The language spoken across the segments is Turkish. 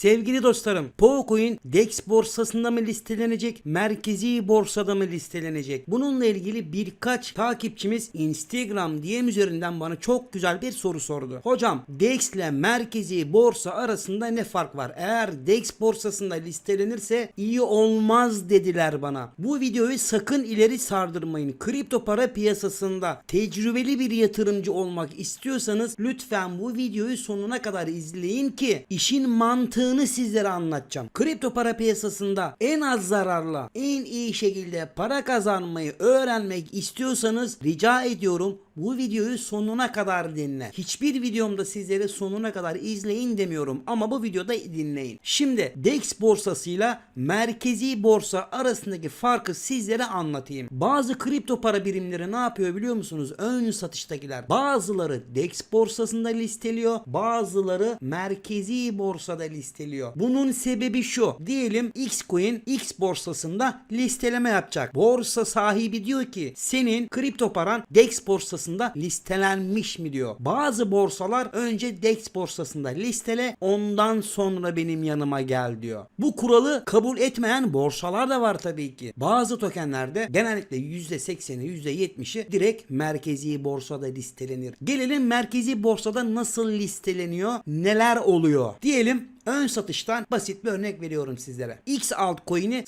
Sevgili dostlarım, Pocoin DEX borsasında mı listelenecek, merkezi borsada mı listelenecek? Bununla ilgili birkaç takipçimiz Instagram DM üzerinden bana çok güzel bir soru sordu. Hocam DEX ile merkezi borsa arasında ne fark var? Eğer DEX borsasında listelenirse iyi olmaz dediler bana. Bu videoyu sakın ileri sardırmayın. Kripto para piyasasında tecrübeli bir yatırımcı olmak istiyorsanız lütfen bu videoyu sonuna kadar izleyin ki işin mantığını sizlere anlatacağım. Kripto para piyasasında en az zararla en iyi şekilde para kazanmayı öğrenmek istiyorsanız rica ediyorum bu videoyu sonuna kadar dinle. Hiçbir videomda sizlere sonuna kadar izleyin demiyorum ama bu videoda dinleyin. Şimdi DEX borsasıyla merkezi borsa arasındaki farkı sizlere anlatayım. Bazı kripto para birimleri ne yapıyor biliyor musunuz? Ön satıştakiler. Bazıları DEX borsasında listeliyor. Bazıları merkezi borsada listeliyor. Bunun sebebi şu. Diyelim Xcoin X borsasında listeleme yapacak. Borsa sahibi diyor ki senin kripto paran DEX borsasında listelenmiş mi diyor. Bazı borsalar önce DEX borsasında listele ondan sonra benim yanıma gel diyor. Bu kuralı kabul etmeyen borsalar da var tabii ki. Bazı tokenlerde genellikle %80'i %70'i direkt merkezi borsada listelenir. Gelelim merkezi borsada nasıl listeleniyor? Neler oluyor? Diyelim Ön satıştan basit bir örnek veriyorum sizlere. X altcoin'i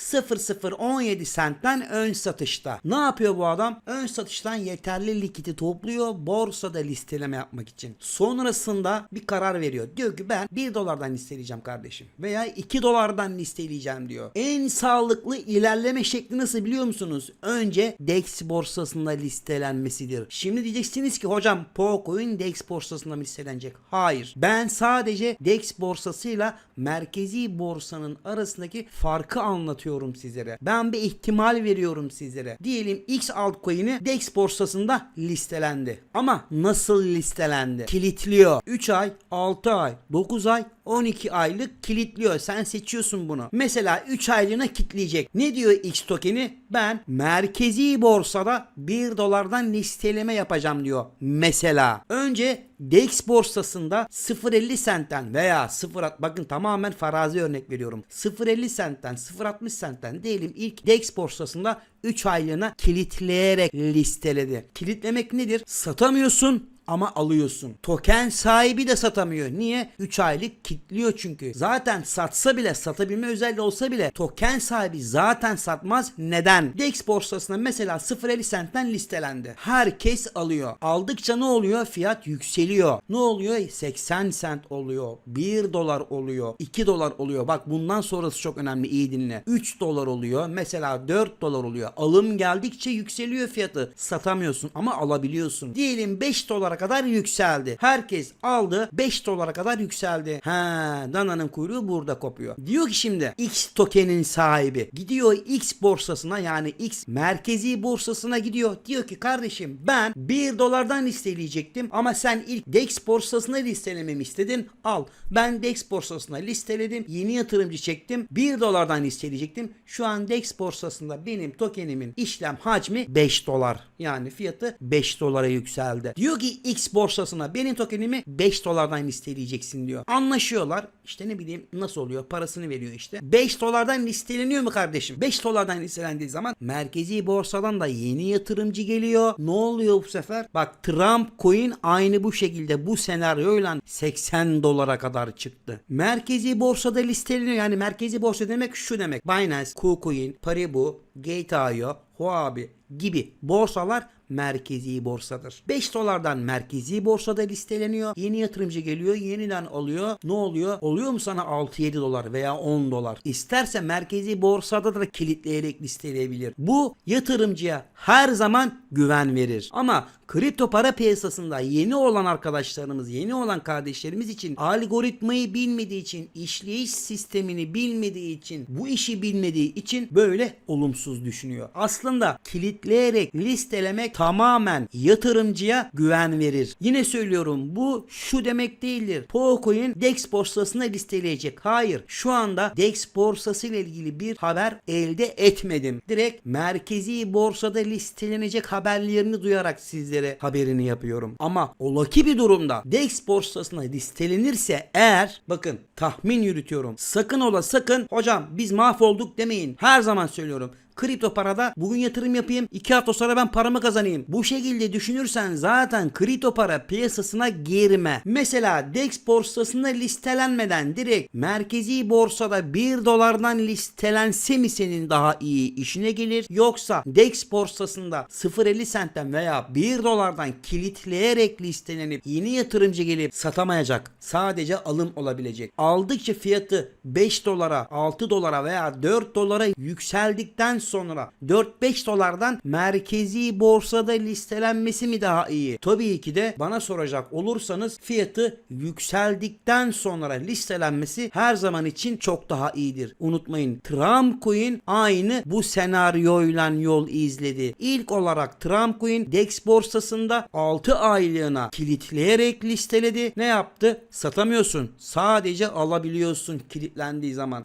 0017 centten ön satışta. Ne yapıyor bu adam? Ön satıştan yeterli likiti topluyor borsada listeleme yapmak için. Sonrasında bir karar veriyor. Diyor ki ben 1 dolardan listeleyeceğim kardeşim. Veya 2 dolardan listeleyeceğim diyor. En sağlıklı ilerleme şekli nasıl biliyor musunuz? Önce DEX borsasında listelenmesidir. Şimdi diyeceksiniz ki hocam Pocoin DEX borsasında mı listelenecek? Hayır. Ben sadece DEX borsasıyla merkezi borsanın arasındaki farkı anlatıyorum sizlere. Ben bir ihtimal veriyorum sizlere. Diyelim X altcoin'i DEX borsasında listelendi. Ama nasıl listelendi? Kilitliyor. 3 ay, 6 ay, 9 ay, 12 aylık kilitliyor. Sen seçiyorsun bunu. Mesela 3 aylığına kitleyecek. Ne diyor X tokeni? Ben merkezi borsada 1 dolardan listeleme yapacağım diyor. Mesela önce DEX borsasında 0.50 centten veya 0 bakın tamamen farazi örnek veriyorum. 0.50 centten 0.60 centten diyelim ilk DEX borsasında 3 aylığına kilitleyerek listeledi. Kilitlemek nedir? Satamıyorsun ama alıyorsun. Token sahibi de satamıyor. Niye? 3 aylık kilitliyor çünkü. Zaten satsa bile satabilme özelliği olsa bile token sahibi zaten satmaz. Neden? DEX borsasına mesela 0.50 centten listelendi. Herkes alıyor. Aldıkça ne oluyor? Fiyat yükseliyor. Ne oluyor? 80 cent oluyor. 1 dolar oluyor. 2 dolar oluyor. Bak bundan sonrası çok önemli. İyi dinle. 3 dolar oluyor. Mesela 4 dolar oluyor. Alım geldikçe yükseliyor fiyatı. Satamıyorsun ama alabiliyorsun. Diyelim 5 dolara kadar yükseldi. Herkes aldı 5 dolara kadar yükseldi. Ha, dananın kuyruğu burada kopuyor. Diyor ki şimdi X tokenin sahibi gidiyor X borsasına yani X merkezi borsasına gidiyor. Diyor ki kardeşim ben 1 dolardan listeleyecektim ama sen ilk DEX borsasına listelememi istedin. Al. Ben DEX borsasına listeledim. Yeni yatırımcı çektim. 1 dolardan listeleyecektim. Şu an DEX borsasında benim tokenimin işlem hacmi 5 dolar. Yani fiyatı 5 dolara yükseldi. Diyor ki X borsasına benim tokenimi 5 dolardan listeleyeceksin diyor. Anlaşıyorlar. İşte ne bileyim nasıl oluyor parasını veriyor işte. 5 dolardan listeleniyor mu kardeşim? 5 dolardan listelendiği zaman merkezi borsadan da yeni yatırımcı geliyor. Ne oluyor bu sefer? Bak Trump coin aynı bu şekilde bu senaryoyla 80 dolara kadar çıktı. Merkezi borsada listeleniyor. Yani merkezi borsa demek şu demek. Binance, KuCoin, Paribu, Gate.io, Huobi gibi borsalar merkezi borsadır. 5 dolardan merkezi borsada listeleniyor. Yeni yatırımcı geliyor, yeniden alıyor. Ne oluyor? Oluyor mu sana 6-7 dolar veya 10 dolar? İsterse merkezi borsada da kilitleyerek listeleyebilir. Bu yatırımcıya her zaman güven verir. Ama kripto para piyasasında yeni olan arkadaşlarımız, yeni olan kardeşlerimiz için algoritmayı bilmediği için, işleyiş sistemini bilmediği için, bu işi bilmediği için böyle olumsuz düşünüyor. Aslında kilitleyerek listelemek tamamen yatırımcıya güven verir. Yine söylüyorum bu şu demek değildir. Pocoin DEX borsasına listeleyecek. Hayır. Şu anda DEX borsası ile ilgili bir haber elde etmedim. Direkt merkezi borsada listelenecek haberlerini duyarak sizlere sizlere haberini yapıyorum. Ama olaki bir durumda DEX borsasına listelenirse eğer bakın tahmin yürütüyorum. Sakın ola sakın hocam biz mahvolduk demeyin. Her zaman söylüyorum. Kripto parada bugün yatırım yapayım 2 hafta sonra ben paramı kazanayım. Bu şekilde düşünürsen zaten kripto para piyasasına girme. Mesela DEX borsasına listelenmeden direkt merkezi borsada 1 dolardan listelense mi senin daha iyi işine gelir? Yoksa DEX borsasında 0.50 sentten veya 1 dolardan kilitleyerek listelenip yeni yatırımcı gelip satamayacak. Sadece alım olabilecek. Aldıkça fiyatı 5 dolara, 6 dolara veya 4 dolara yükseldikten sonra 4-5 dolardan merkezi borsada listelenmesi mi daha iyi? Tabii ki de bana soracak olursanız fiyatı yükseldikten sonra listelenmesi her zaman için çok daha iyidir. Unutmayın Trump Coin aynı bu senaryoyla yol izledi. İlk olarak Trump Coin DEX borsasında 6 aylığına kilitleyerek listeledi. Ne yaptı? Satamıyorsun. Sadece alabiliyorsun kilitlendiği zaman.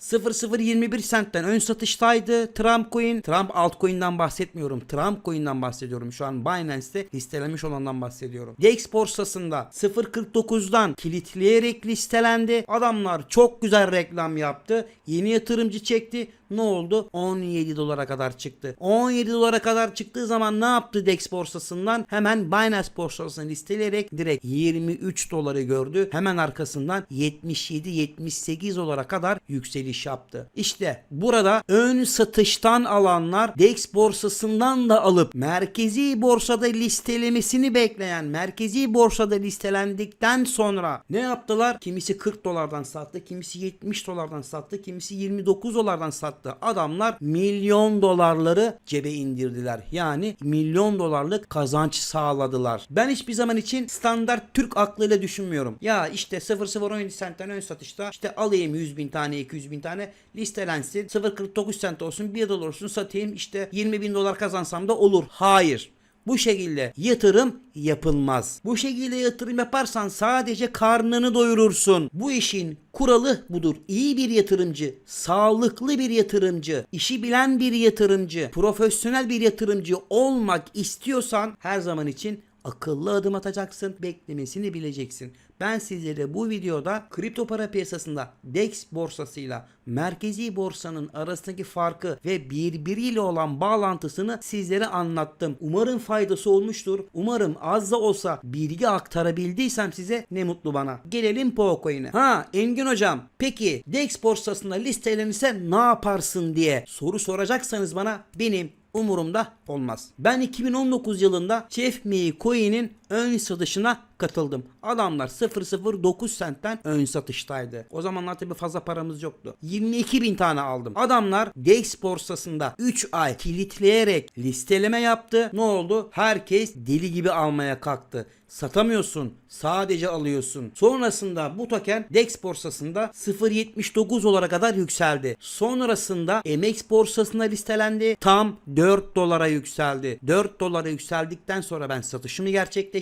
0021 sentten ön satıştaydı Trump Coin. Trump altcoin'den bahsetmiyorum. Trump Coin'den bahsediyorum. Şu an Binance'te listelenmiş olandan bahsediyorum. DEX borsasında 0.49'dan kilitleyerek listelendi. Adamlar çok güzel reklam yaptı. Yeni yatırımcı çekti. Ne oldu? 17 dolara kadar çıktı. 17 dolara kadar çıktığı zaman ne yaptı DEX borsasından? Hemen Binance borsasına listeleyerek direkt 23 doları gördü. Hemen arkasından 77-78 dolara kadar yükseliş yaptı. İşte burada ön satıştan alanlar DEX borsasından da alıp merkezi borsada listelemesini bekleyen merkezi borsada listelendikten sonra ne yaptılar? Kimisi 40 dolardan sattı, kimisi 70 dolardan sattı, kimisi 29 dolardan sattı. Adamlar milyon dolarları cebe indirdiler. Yani milyon dolarlık kazanç sağladılar. Ben hiçbir zaman için standart Türk aklıyla düşünmüyorum. Ya işte 0017 sentten ön satışta işte alayım 100 bin tane 200 bin tane listelensin 0.49 sent olsun 1 dolar olsun satayım işte 20 bin dolar kazansam da olur. Hayır. Bu şekilde yatırım yapılmaz. Bu şekilde yatırım yaparsan sadece karnını doyurursun. Bu işin kuralı budur. İyi bir yatırımcı, sağlıklı bir yatırımcı, işi bilen bir yatırımcı, profesyonel bir yatırımcı olmak istiyorsan her zaman için akıllı adım atacaksın, beklemesini bileceksin. Ben sizlere bu videoda kripto para piyasasında DEX borsasıyla merkezi borsanın arasındaki farkı ve birbiriyle olan bağlantısını sizlere anlattım. Umarım faydası olmuştur. Umarım az da olsa bilgi aktarabildiysem size ne mutlu bana. Gelelim Pocoin'e. Ha Engin hocam peki DEX borsasında listelenirse ne yaparsın diye soru soracaksanız bana benim umurumda olmaz. Ben 2019 yılında CFMI Coin'in ön satışına katıldım. Adamlar 009 sentten ön satıştaydı. O zamanlar tabi fazla paramız yoktu. 22 bin tane aldım. Adamlar DEX borsasında 3 ay kilitleyerek listeleme yaptı. Ne oldu? Herkes deli gibi almaya kalktı. Satamıyorsun. Sadece alıyorsun. Sonrasında bu token DEX borsasında 0.79 dolara kadar yükseldi. Sonrasında MX borsasına listelendi. Tam 4 dolara yükseldi. 4 dolara yükseldikten sonra ben satışımı gerçekleştirdim.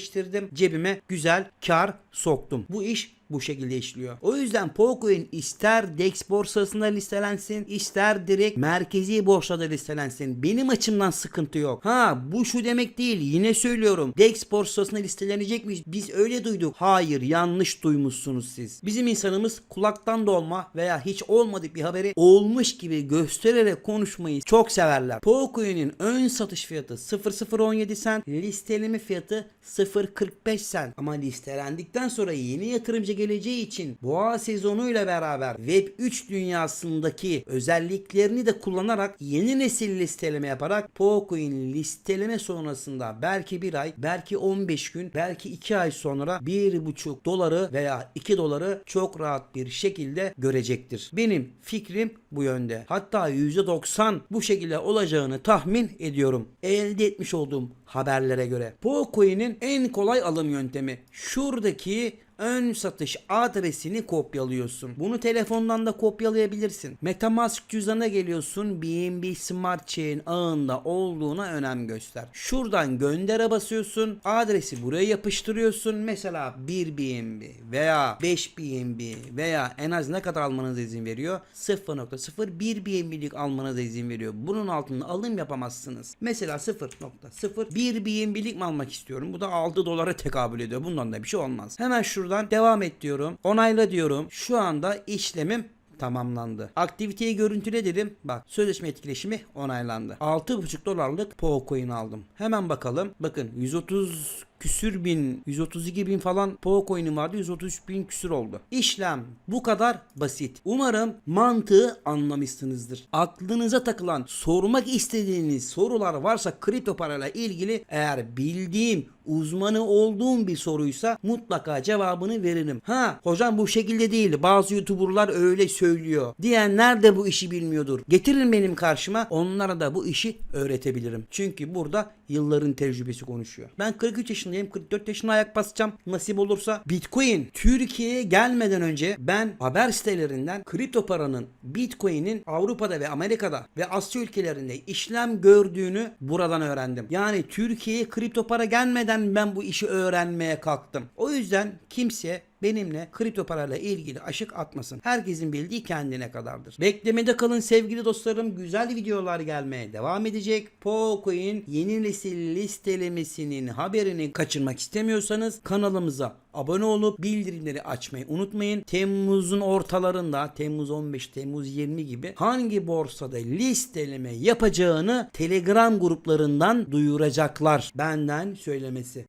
Cebime güzel kar soktum. Bu iş bu şekilde işliyor. O yüzden Pocoin ister DEX borsasında listelensin ister direkt merkezi borsada listelensin. Benim açımdan sıkıntı yok. Ha bu şu demek değil yine söylüyorum. DEX borsasına listelenecek miyiz? Biz öyle duyduk. Hayır yanlış duymuşsunuz siz. Bizim insanımız kulaktan dolma veya hiç olmadık bir haberi olmuş gibi göstererek konuşmayı çok severler. Pocoin'in ön satış fiyatı 0.017 sent, listeleme fiyatı 0.45 sent. Ama listelendikten sonra yeni yatırımcı geleceği için boğa sezonuyla beraber Web 3 dünyasındaki özelliklerini de kullanarak yeni nesil listeleme yaparak Pocoin listeleme sonrasında belki bir ay, belki 15 gün, belki 2 ay sonra 1,5 doları veya 2 doları çok rahat bir şekilde görecektir. Benim fikrim bu yönde. Hatta %90 bu şekilde olacağını tahmin ediyorum. Elde etmiş olduğum haberlere göre. Pocoin'in en kolay alım yöntemi şuradaki ön satış adresini kopyalıyorsun. Bunu telefondan da kopyalayabilirsin. Metamask cüzdanına geliyorsun. BNB Smart Chain ağında olduğuna önem göster. Şuradan göndere basıyorsun. Adresi buraya yapıştırıyorsun. Mesela 1 BNB veya 5 BNB veya en az ne kadar almanıza izin veriyor? 0.01 BNB'lik almanıza izin veriyor. Bunun altında alım yapamazsınız. Mesela 0.01 BNB'lik mi almak istiyorum? Bu da 6 dolara tekabül ediyor. Bundan da bir şey olmaz. Hemen şuradan devam et diyorum. Onayla diyorum. Şu anda işlemim tamamlandı. Aktiviteyi görüntüle dedim. Bak sözleşme etkileşimi onaylandı. 6,5 dolarlık PowerCoin aldım. Hemen bakalım. Bakın 130 küsür bin 132 bin falan PowerCoin'im vardı 133 bin küsür oldu. İşlem bu kadar basit. Umarım mantığı anlamışsınızdır. Aklınıza takılan sormak istediğiniz sorular varsa kripto parayla ilgili eğer bildiğim uzmanı olduğum bir soruysa mutlaka cevabını veririm. Ha hocam bu şekilde değil bazı youtuberlar öyle söylüyor diyenler de bu işi bilmiyordur. Getirin benim karşıma onlara da bu işi öğretebilirim. Çünkü burada yılların tecrübesi konuşuyor. Ben 43 yaşındayım 44 yaşına ayak basacağım nasip olursa. Bitcoin Türkiye'ye gelmeden önce ben haber sitelerinden kripto paranın Bitcoin'in Avrupa'da ve Amerika'da ve Asya ülkelerinde işlem gördüğünü buradan öğrendim. Yani Türkiye'ye kripto para gelmeden ben bu işi öğrenmeye kalktım. O yüzden kimse benimle kripto parayla ilgili aşık atmasın. Herkesin bildiği kendine kadardır. Beklemede kalın sevgili dostlarım. Güzel videolar gelmeye devam edecek. Pocoin yeni nesil listelemesinin haberini kaçırmak istemiyorsanız kanalımıza abone olup bildirimleri açmayı unutmayın. Temmuz'un ortalarında Temmuz 15, Temmuz 20 gibi hangi borsada listeleme yapacağını Telegram gruplarından duyuracaklar. Benden söylemesi.